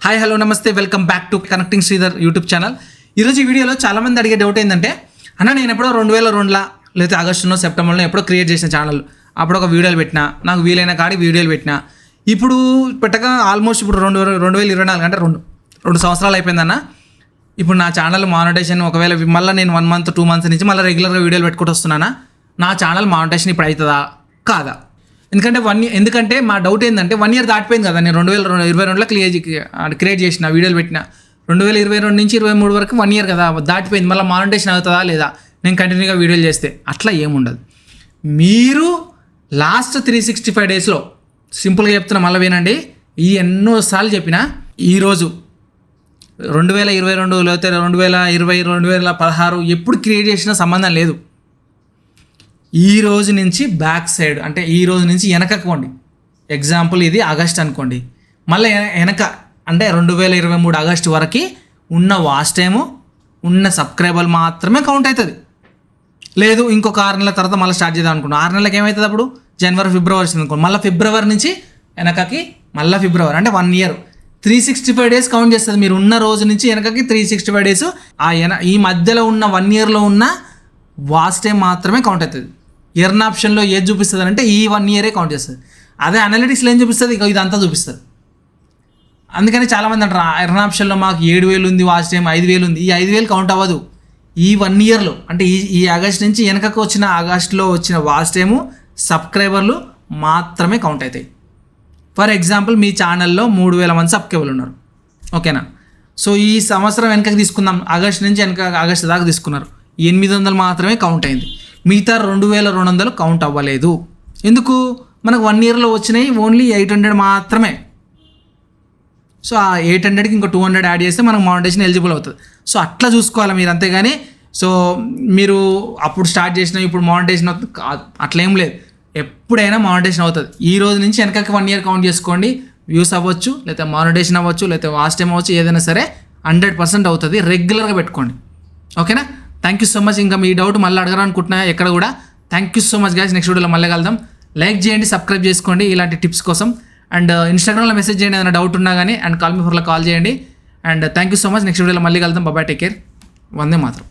Hi hello namaste welcome back to connecting Sridhar YouTube channel ఈరోజు వీడియోలో చాలామంది అడిగే డౌట్ ఏంటంటే అన్న నేను ఎప్పుడో రెండు వేల రెండులా లేకపోతే ఆగస్టులో సెప్టెంబర్లో ఎప్పుడో క్రియేట్ చేసిన ఛానల్ అప్పుడు ఒక వీడియోలు పెట్టినా నాకు వీలైన కాడి వీడియోలు పెట్టినా. ఇప్పుడు పెట్టగా ఆల్మోస్ట్ ఇప్పుడు రెండు వేల రెండు వేల ఇరవై నాలుగు అంటే రెండు రెండు సంవత్సరాలు అయిపోయిందన్న ఇప్పుడు నా ఛానల్ మానిటేషన్ ఒకవేళ మళ్ళీ నేను వన్ మంత్ టూ మంత్స్ నుంచి మళ్ళీ రెగ్యులర్గా వీడియోలు పెట్టుకుంటూ వస్తున్నానా నా ఛానల్ మానిటేషన్ ఇప్పుడు అవుతుందా? కాదా? ఎందుకంటే వన్ ఎందుకంటే మా డౌట్ ఏంటంటే వన్ ఇయర్ దాటిపోయింది కదా. నేను రెండు వేల ఇరవై రెండులో క్లియర్ క్రియేట్ చేసిన వీడియోలు పెట్టిన. రెండు వేల ఇరవై రెండు నుంచి ఇరవై మూడు వరకు వన్ ఇయర్ కదా. దాటిపోయింది. మళ్ళీ మానిటేషన్ అవుతుందా లేదా? నేను కంటిన్యూగా వీడియోలు చేస్తే అట్లా ఏముండదు. మీరు లాస్ట్ త్రీ సిక్స్టీ ఫైవ్ డేస్లో సింపుల్గా చెప్తున్నా మళ్ళీ వినండి. ఈ ఎన్నోసార్లు చెప్పిన ఈరోజు రెండు వేల ఇరవై రెండు లేకపోతే రెండు వేల ఇరవై రెండు వేల పదహారు ఎప్పుడు క్రియేట్ చేసినా సంబంధం లేదు. ఈ రోజు నుంచి బ్యాక్ సైడ్ అంటే ఈ రోజు నుంచి వెనకకోండి ఎగ్జాంపుల్ ఇది ఆగస్ట్ అనుకోండి. మళ్ళీ వెనక అంటే రెండు వేల ఇరవై మూడు ఆగస్ట్ వరకు ఉన్న వాచ్ టైము ఉన్న సబ్స్క్రైబర్ మాత్రమే కౌంట్ అవుతుంది లేదు ఇంకొక ఆరు నెలల తర్వాత మళ్ళీ స్టార్ట్ చేద్దాం అనుకున్నాం ఆరు నెలలకు ఏమవుతుంది అప్పుడు? జనవరి ఫిబ్రవరి వచ్చింది అనుకోండి. మళ్ళీ ఫిబ్రవరి నుంచి వెనకకి మళ్ళీ ఫిబ్రవరి అంటే one year three sixty five days count చేస్తుంది. మీరు ఉన్న రోజు నుంచి వెనకకి త్రీ సిక్స్టీ ఫైవ్ డేస్ ఆ ఈ మధ్యలో ఉన్న వన్ ఇయర్లో ఉన్న వాచ్ టైం మాత్రమే కౌంట్ అవుతుంది ఎర్న్ ఆప్షన్లో ఏది చూపిస్తుంది అంటే ఈ వన్ ఇయరే కౌంట్ చేస్తుంది. అదే అనలిటిక్స్లో ఏం చూపిస్తుంది? ఇక ఇదంతా చూపిస్తుంది. అందుకని చాలామంది అంటారు ఎర్న్ ఆప్షన్లో మాకు ఏడు వేలు ఉంది వాచ్ టైం ఐదు వేలు ఉంది ఈ ఐదు వేలు కౌంట్ అవ్వదు. ఈ వన్ ఇయర్లో అంటే ఈ ఈ ఆగస్ట్ నుంచి వెనకకు వచ్చిన ఆగస్ట్లో వచ్చిన వాచ్ టైము సబ్స్క్రైబర్లు మాత్రమే కౌంట్ అవుతాయి. ఫర్ ఎగ్జాంపుల్ మీ ఛానల్లో మూడు వేల మంది సబ్స్క్రైబర్లు ఉన్నారు. ఓకేనా? సో ఈ సంవత్సరం వెనకకి తీసుకుందాం. ఆగస్ట్ నుంచి వెనక ఆగస్ట్ దాకా తీసుకున్నారు. ఎనిమిది వందలు మాత్రమే కౌంట్ అయింది. మిగతా రెండు వేల రెండు వందలు కౌంట్ అవ్వలేదు. ఎందుకు? మనకు వన్ ఇయర్లో వచ్చినాయి ఓన్లీ ఎయిట్ హండ్రెడ్ మాత్రమే. సో ఆ ఎయిట్ హండ్రెడ్కి ఇంకో టూ హండ్రెడ్ యాడ్ చేస్తే మనకు మౌంటేషన్ ఎలిజిబుల్ అవుతుంది. సో అట్లా చూసుకోవాలి మీరు అంతేగాని సో మీరు అప్పుడు స్టార్ట్ చేసిన ఇప్పుడు మౌంటేషన్ అవుతుంది కాదు. అట్లా ఏం లేదు. ఎప్పుడైనా మౌంటేషన్ అవుతుంది. ఈ రోజు నుంచి వెనకకి వన్ ఇయర్ కౌంట్ చేసుకోండి. వ్యూస్ అవ్వచ్చు లేకపోతే మానిటేషన్ అవ్వచ్చు లేకపోతే వాస్ట్ టైం అవ్వచ్చు ఏదైనా సరే హండ్రెడ్ పర్సెంట్ అవుతుంది. రెగ్యులర్గా పెట్టుకోండి. ఓకేనా థ్యాంక్ యూ సో మచ్ ఇంకా మీ డౌట్ మళ్ళీ అడగాలనుకుంటున్నా ఎక్కడ కూడా. Thank you so much guys next వీడియోలో మళ్ళీ కలుద్దాం. లైక్ చేయండి సబ్స్క్రైబ్ చేసుకోండి ఇలాంటి టిప్స్ కోసం. అండ్ ఇన్స్టాగ్రామ్లో మెసేజ్ చేయండి ఏదైనా డౌట్ ఉన్నా కానీ అండ్ కాల్ మీ ఫోర్లో కాల్ చేయండి. And thank you so much next వీడియోలో మళ్ళీ కలుద్దాం. బాబాయ్ టేక్ కేర్ వందే మాత్రం.